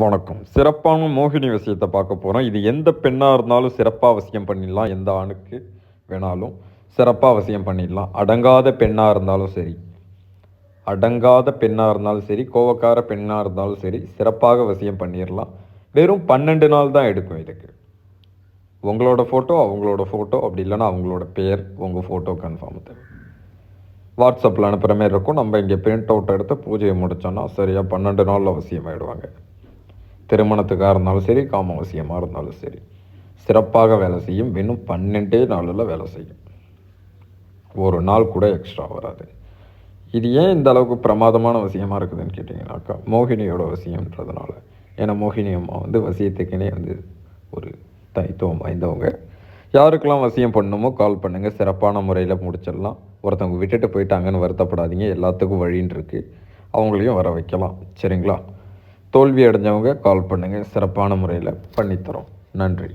வணக்கம். சிறப்பான மோகினி விஷயத்தை பார்க்க போகிறோம் இது எந்த பெண்ணாக இருந்தாலும் சிறப்பாக அவசியம் பண்ணிடலாம். எந்த ஆணுக்கு வேணாலும் சிறப்பாக அவசியம் பண்ணிடலாம். அடங்காத பெண்ணாக இருந்தாலும் சரி அடங்காத பெண்ணாக இருந்தாலும் சரி கோவக்கார பெண்ணாக இருந்தாலும் சரி சிறப்பாக வசியம் பண்ணிடலாம். வெறும் பன்னெண்டு நாள் தான் எடுக்கும் இதுக்கு. உங்களோட ஃபோட்டோ அவங்களோட ஃபோட்டோ அப்படி இல்லைன்னா அவங்களோட பேர் உங்கள் ஃபோட்டோ கன்ஃபார்ம் தேவை வாட்ஸ்அப்பில் அனுப்புகிற மாதிரி இருக்கும். நம்ம இங்கே பிரிண்ட் அவுட் எடுத்து பூஜையை முடித்தோன்னா சரியாக பன்னெண்டு நாளில் அவசியம் ஆகிடுவாங்க திருமணத்துக்காக இருந்தாலும் சரி காமவசியமாக இருந்தாலும் சரி. சிறப்பாக வேலை செய்யும் இன்னும் பன்னெண்டே நாளில் வேலை செய்யும். ஒரு நாள் கூட எக்ஸ்ட்ரா வராது. இது ஏன் இந்த அளவுக்கு பிரமாதமான விஷயமா இருக்குதுன்னு கேட்டிங்கனாக்கா மோகினியோட விஷயம்ன்றதுனால. ஏன்னா மோகினி அம்மா வந்து வசியத்துக்குனே வந்து ஒரு தனித்துவம் வாய்ந்தவங்க. யாருக்கெல்லாம் வசியம் பண்ணணுமோ கால் பண்ணுங்கள் சிறப்பான முறையில் முடிச்சிடலாம். ஒருத்தவங்க விட்டுட்டு போயிட்டாங்கன்னு வருத்தப்படாதீங்க. எல்லாத்துக்கும் வழின்னு இருக்குது அவங்களையும் வர வைக்கலாம். சரிங்களா? தோல்வி அடைஞ்சவங்க கால் பண்ணுங்கள் சிறப்பான முறையில் பண்ணித்தரோம். நன்றி.